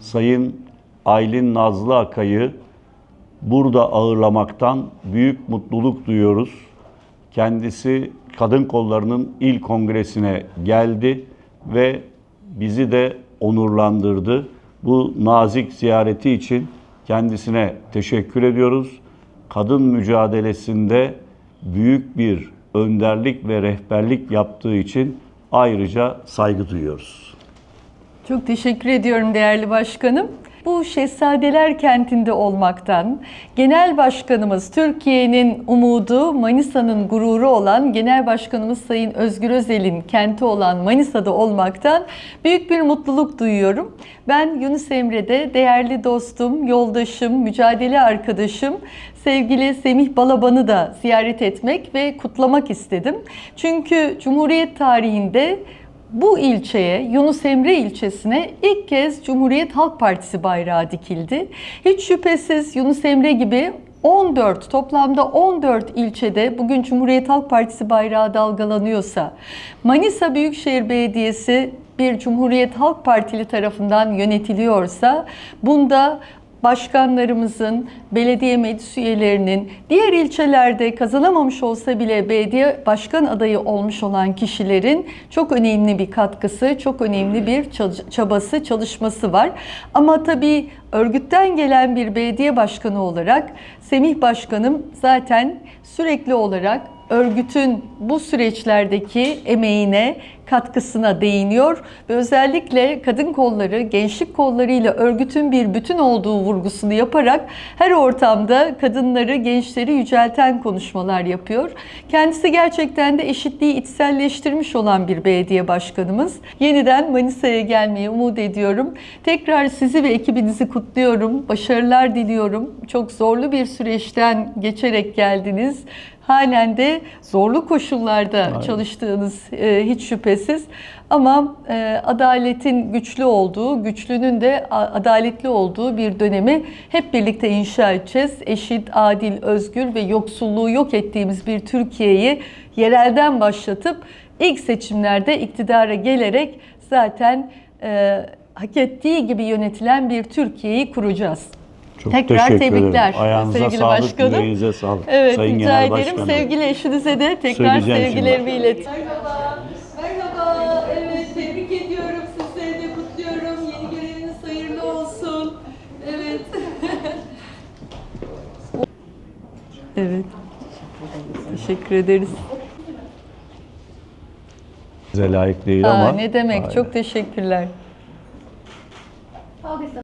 Sayın Aylin Nazlı Akay'ı burada ağırlamaktan büyük mutluluk duyuyoruz. Kendisi Kadın Kolları'nın il kongresine geldi ve bizi de onurlandırdı. Bu nazik ziyareti için kendisine teşekkür ediyoruz. Kadın mücadelesinde büyük bir önderlik ve rehberlik yaptığı için ayrıca saygı duyuyoruz. Çok teşekkür ediyorum değerli başkanım. Bu Şehzadeler kentinde olmaktan, genel başkanımız Türkiye'nin umudu, Manisa'nın gururu olan genel başkanımız Sayın Özgür Özel'in kenti olan Manisa'da olmaktan büyük bir mutluluk duyuyorum. Ben Yunus Emre'de değerli dostum, yoldaşım, mücadele arkadaşım sevgili Semih Balaban'ı da ziyaret etmek ve kutlamak istedim. Çünkü Cumhuriyet tarihinde bu ilçeye, Yunus Emre ilçesine ilk kez Cumhuriyet Halk Partisi bayrağı dikildi. Hiç şüphesiz Yunus Emre gibi 14 toplamda 14 ilçede bugün Cumhuriyet Halk Partisi bayrağı dalgalanıyorsa, Manisa Büyükşehir Belediyesi bir Cumhuriyet Halk Partili tarafından yönetiliyorsa bunda başkanlarımızın, belediye meclis üyelerinin, diğer ilçelerde kazanamamış olsa bile belediye başkan adayı olmuş olan kişilerin çok önemli bir katkısı, çok önemli bir çabası, çalışması var. Ama tabii örgütten gelen bir belediye başkanı olarak Semih Başkanım zaten sürekli olarak örgütün bu süreçlerdeki emeğine, katkısına değiniyor ve özellikle kadın kolları, gençlik kollarıyla örgütün bir bütün olduğu vurgusunu yaparak her ortamda kadınları, gençleri yücelten konuşmalar yapıyor. Kendisi gerçekten de eşitliği içselleştirmiş olan bir belediye başkanımız. Yeniden Manisa'ya gelmeyi umut ediyorum. Tekrar sizi ve ekibinizi kutluyorum. Başarılar diliyorum. Çok zorlu bir süreçten geçerek geldiniz halen de zorlu koşullarda çalıştığınız e, hiç şüphesiz. Ama e, adaletin güçlü olduğu, güçlünün de adaletli olduğu bir dönemi hep birlikte inşa edeceğiz. Eşit, adil, özgür ve yoksulluğu yok ettiğimiz bir Türkiye'yi yerelden başlatıp ilk seçimlerde iktidara gelerek zaten e, hak ettiği gibi yönetilen bir Türkiye'yi kuracağız. Çok Tekrar teşekkür tebrikler ederim. Ayağınıza sevgili sağlık, başkanım. yüreğinize sağlık. Evet Sayın rica Genel ederim. Başkanım. Sevgili eşinize de tekrar sevgilerimi ilet. Evet. Teşekkür ederiz. Size layık değil Aa, ama. ne demek? Aynen. Çok teşekkürler.